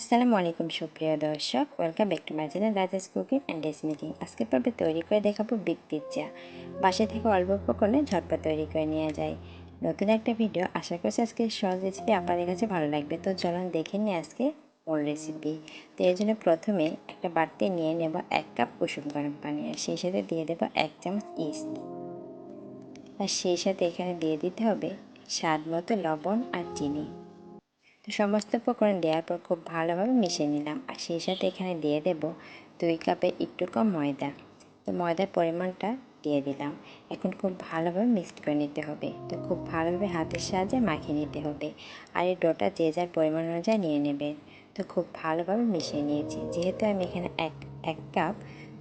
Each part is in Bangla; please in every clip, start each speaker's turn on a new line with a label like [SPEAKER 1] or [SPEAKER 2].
[SPEAKER 1] আসসালামু আলাইকুম, সুপ্রিয় দর্শক। Welcome back to my channel Raja's cooking and dress making আজকের পর্বে তৈরি করে দেখাবো বিগ পিৎজা বাসা থেকে অল্প উপকরণে ঝটপট তৈরি করে নেওয়া যায়। নতুন একটা ভিডিও আশা করছি আজকে সহজ রেসিপি আপনাদের কাছে ভালো লাগবে। তো চলুন দেখে নিই আজকে মূল রেসিপি তো এর জন্য প্রথমে একটা বাড়তি নিয়ে নেব এক কাপ কুসুম গরম পানি আর সেই সাথে দিয়ে দেবো এক চামচ ইস্ট আর সেই সাথে এখানে দিয়ে দিতে হবে স্বাদ মতো লবণ আর চিনি। সমস্ত উপকরণ দেওয়ার পর খুব ভালোভাবে মিশিয়ে নিলাম। আর সেই সাথে এখানে দিয়ে দেব দুই কাপে একটু কম ময়দা। তো ময়দার পরিমাণটা দিয়ে দিলাম। এখন খুব ভালোভাবে মিক্সড করে নিতে হবে। তো খুব ভালোভাবে হাতের সাহায্যে মাখিয়ে নিতে হবে। আর এই ডোটা যে যার পরিমাণ অনুযায়ী নিয়ে নেবেন। তো খুব ভালোভাবে মিশিয়ে নিয়েছি। যেহেতু আমি এখানে এক এক কাপ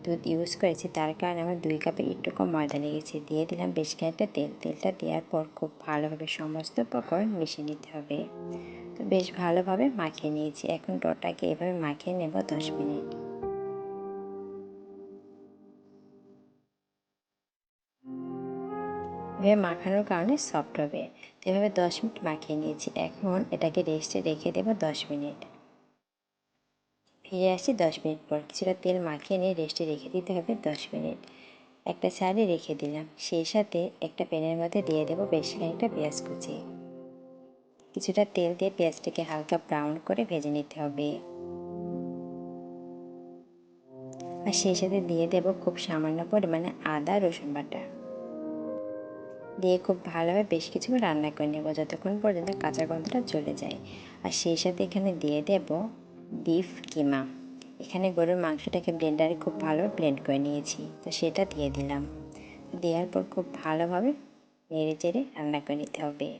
[SPEAKER 1] দুধ ইউজ করেছি, তার কারণে আমার দুই কাপে একটু কম ময়দা লেগেছে। দিয়ে দিলাম বেশ খানিকটা তেল। তেলটা দেওয়ার পর খুব ভালোভাবে সমস্ত উপকরণ মিশিয়ে নিতে হবে। তো বেশ ভালোভাবে মাখিয়ে নিয়েছি। এখন ডোটাকে এভাবে মাখিয়ে নেব দশ মিনিট। এভাবে মাখানোর কারণে সফট হবে। এভাবে দশ মিনিট মাখিয়ে নিয়েছি। এখন এটাকে রেস্টে রেখে দেবো দশ মিনিট। ফিরে আসছি দশ মিনিট পর। কিছুটা তেল মাখিয়ে নিয়ে রেস্টে রেখে দিতে হবে দশ মিনিট। একটা সাইডে রেখে দিলাম। সেই সাথে একটা প্যানের মধ্যে দিয়ে দেবো বেশ খানিকটা পেঁয়াজ কুচি। কিছুটা তেল দিয়ে পেঁয়াজটাকে হালকা ব্রাউন করে ভেজে নিতে হবে। আর সেই সাথে দিয়ে দেব খুব সামান্য পরিমাণে আদা, রসুন বাটা। দিয়ে খুব ভালোভাবে বেশ কিছু রান্না করে নেব, যতক্ষণ পর্যন্ত কাঁচা গন্ধটা চলে যায়। আর সেই সাথে এখানে দিয়ে দেব বিফ কিমা এখানে গরুর মাংসটাকে ব্লেন্ডারে খুব ভালো ব্লেন্ড করে নিয়েছি। তো সেটা দিয়ে দিলাম। দেওয়ার পর খুব ভালোভাবে নেড়ে চেড়ে রান্না করে নিতে হবে।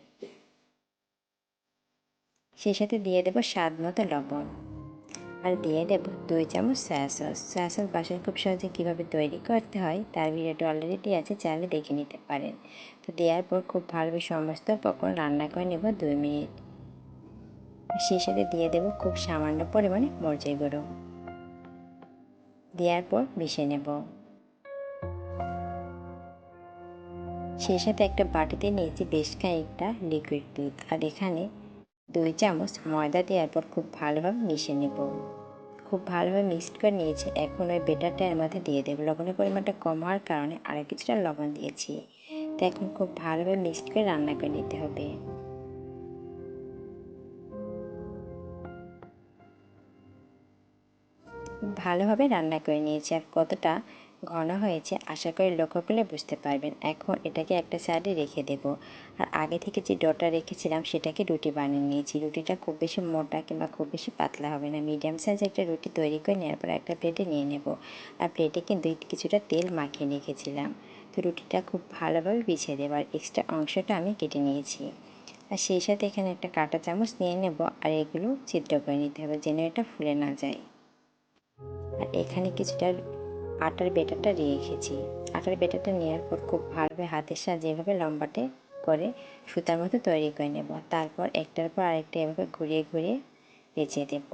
[SPEAKER 1] সেই সাথে দিয়ে দেবো স্বাদ মতো লবণ। আর দিয়ে দেব দুই চামচ সয়া সস সয়া সস বাসায় খুব সহজে কীভাবে তৈরি করতে হয় তার ভিডিওটি অলরেডি আছে, চাইলে দেখে নিতে পারেন। তো দেওয়ার পর খুব ভালোভাবে সমস্ত উপকরণ রান্না করে নেব দুই মিনিট। সেই সাথে দিয়ে দেব খুব সামান্য পরিমাণে মরিচের গুঁড়ো। দেওয়ার পর মিশিয়ে নেব। সেই সাথে একটা বাটিতে নিয়েছি বেশ খানিকটা লিকুইড দুধ। আর এখানে দুই চামচ ময়দা দেওয়ার পর খুব ভালোভাবে মিশিয়ে নেব। খুব ভালোভাবে মিক্সড করে নিয়েছি। এখন ওই বেটারটা এর মধ্যে দিয়ে দেবো। লবণের পরিমাণটা কম হওয়ার কারণে আরও কিছুটা লবণ দিয়েছি। তো এখন খুব ভালোভাবে মিক্সড করে রান্না করে নিতে হবে। ভালোভাবে রান্না করে নিয়েছি আর কতটা ঘন হয়েছে আশা করি লক্ষ্য করলে বুঝতে পারবেন। এখন এটাকে একটা সাইডে রেখে দেব। আর আগে থেকে যে ডটা রেখেছিলাম সেটাকে রুটি বানিয়ে নিয়েছি। রুটিটা খুব বেশি মোটা কিংবা খুব বেশি পাতলা হবে না। মিডিয়াম সাইজে একটা রুটি তৈরি করে নেওয়ার পর একটা প্লেটে নিয়ে নেব। আর প্লেটে কিন্তু কিছুটা তেল মাখিয়ে রেখেছিলাম। তো রুটিটা খুব ভালোভাবে বিছিয়ে দেবো আর এক্সট্রা অংশটা আমি কেটে নিয়েছি। আর সেই সাথে এখানে একটা কাঁটা চামচ নিয়ে নেব আর এগুলো ছিদ্র করে নিতে হবে যেন এটা ফুলে না যায়। আর এখানে কিছুটা আটার বেটারটা রেখেছি। আটার বেটারটা নেওয়ার পর খুব ভালোভাবে হাতের সাহায্যে এভাবে লম্বাটে করে সুতার মতো তৈরি করে নেব। তারপর একটার পর আরেকটা এভাবে ঘুরিয়ে ঘুরিয়ে পেঁচিয়ে দেব।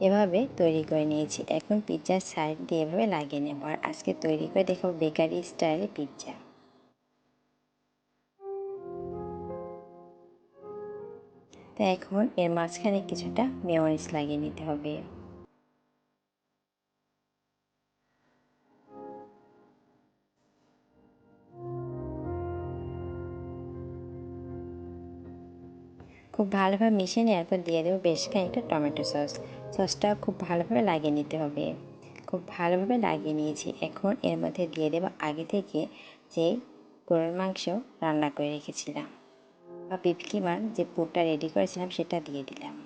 [SPEAKER 1] এভাবে তৈরি করে নিয়েছি। এখন পিৎজার সাইড দিয়ে এভাবে লাগিয়ে নেব। আর আজকে তৈরি করে দেখাবো বেকারি স্টাইলে পিৎজা। তো এখন এর মাঝখানে কিছুটা মেয়নিস লাগিয়ে নিতে হবে। খুব ভালোভাবে মিশিয়ে নেওয়ার পর দিয়ে দেবো বেশ খানিকটা টমেটো সস। সসটা খুব ভালোভাবে লাগিয়ে নিতে হবে। খুব ভালোভাবে লাগিয়ে নিয়েছি। এখন এর মধ্যে দিয়ে দেবো আগে থেকে যে গরুর মাংস রান্না করে রেখেছিলাম। বা বিফ কিমার যে পুরটা রেডি করেছিলাম, সেটা দিয়ে দিলাম।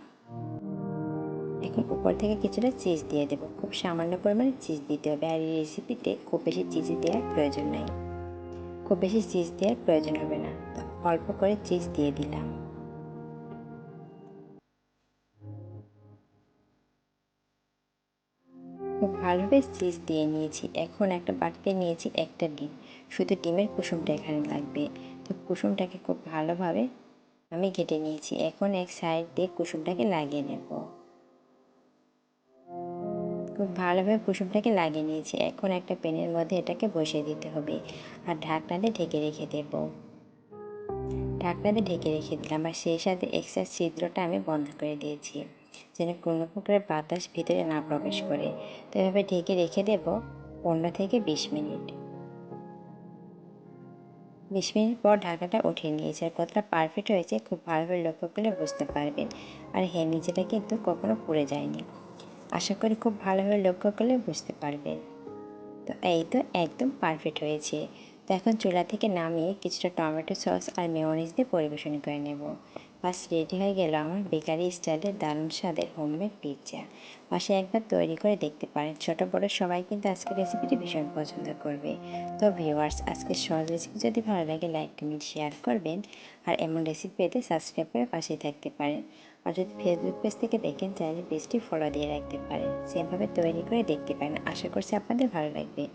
[SPEAKER 1] এখন উপর থেকে কিছুটা চিজ দিয়ে দেবো। খুব সামান্য পরিমাণে চিজ দিতে হবে। আর এই রেসিপিতে খুব বেশি চিজ দেওয়ার প্রয়োজন নেই। খুব বেশি চিজ দেওয়ার প্রয়োজন হবে না। তো অল্প করে চিজ দিয়ে দিলাম। খুব ভালোভাবে চিজ দিয়ে নিয়েছি। এখন একটা বাটিতে নিয়েছি একটা ডিম। শুধু ডিমের কুসুমটা এখানে লাগবে। কুসুমটাকে খুব ভালোভাবে আমি কেটে নিয়েছি। এখন এক সাইড দিয়ে কুসুমটাকে লাগিয়ে নেব। খুব ভালোভাবে কুসুমটাকে লাগিয়ে নিয়েছি। এখন একটা পেনের মধ্যে এটাকে বসিয়ে দিতে হবে আর ঢাকনা দিয়ে ঢেকে রেখে দেব। ঢাকনা দিয়ে ঢেকে রেখে দিলাম আর সেই সাথে এক্সট্রা ছিদ্রটা আমি বন্ধ করে দিয়েছি যেন কোনো প্রকারের বাতাস ভিতরে না প্রবেশ করে। তো এভাবে ঢেকে রেখে দেব পনেরো থেকে বিশ মিনিট। বিশ মিনিট পর ঢাকাটা উঠিয়ে নিয়েছে। আর কতটা পারফেক্ট হয়েছে খুব ভালোভাবে লক্ষ্য করলে বুঝতে পারবেন। আর হ্যাঁ নিচেটা কিন্তু কখনো পড়ে যায়নি। আশা করি খুব ভালোভাবে লক্ষ্য করলে বুঝতে পারবেন। তো এই তো একদম পারফেক্ট হয়েছে। তো এখন চুলা থেকে নামিয়ে কিছুটা টমেটো সস আর মেয়নিজ দিয়ে পরিবেশন করে নেব। বাস রেডি হয়ে গেল আমার বেকারি স্টাইলের দারুণ স্বাদের হোমমেড পিৎজা পাশে একবার তৈরি করে দেখতে পারেন। ছোটো, বড়ো সবাই কিন্তু আজকের রেসিপিটি ভীষণ পছন্দ করবে। তো ভিউয়ার্স আজকের সহজ রেসিপি যদি ভালো লাগে লাইক কমেন্ট শেয়ার করবেন। আর এমন রেসিপি পেতে সাবস্ক্রাইব করে পাশে থাকতে পারেন। আর যদি ফেসবুক পেজ থেকে দেখেন চাইলে পেজটি ফলো দিয়ে রাখতে পারেন। সেভাবে তৈরি করে দেখতে পারেন। আশা করছি আপনাদের ভালো লাগবে।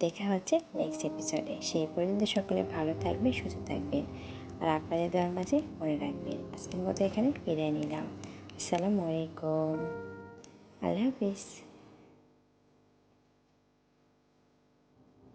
[SPEAKER 1] দেখা হচ্ছে নেক্সট এপিসোডে সেই পর্যন্ত সকলে ভালো থাকবে সুস্থ থাকবেন। আর আপনাদের দেওয়ার মাঝে, মনে রাখবেন আজকের মতো এখানে বিদায় নিলাম। আসসালামু আলাইকুম। আল্লাহ হাফিজ।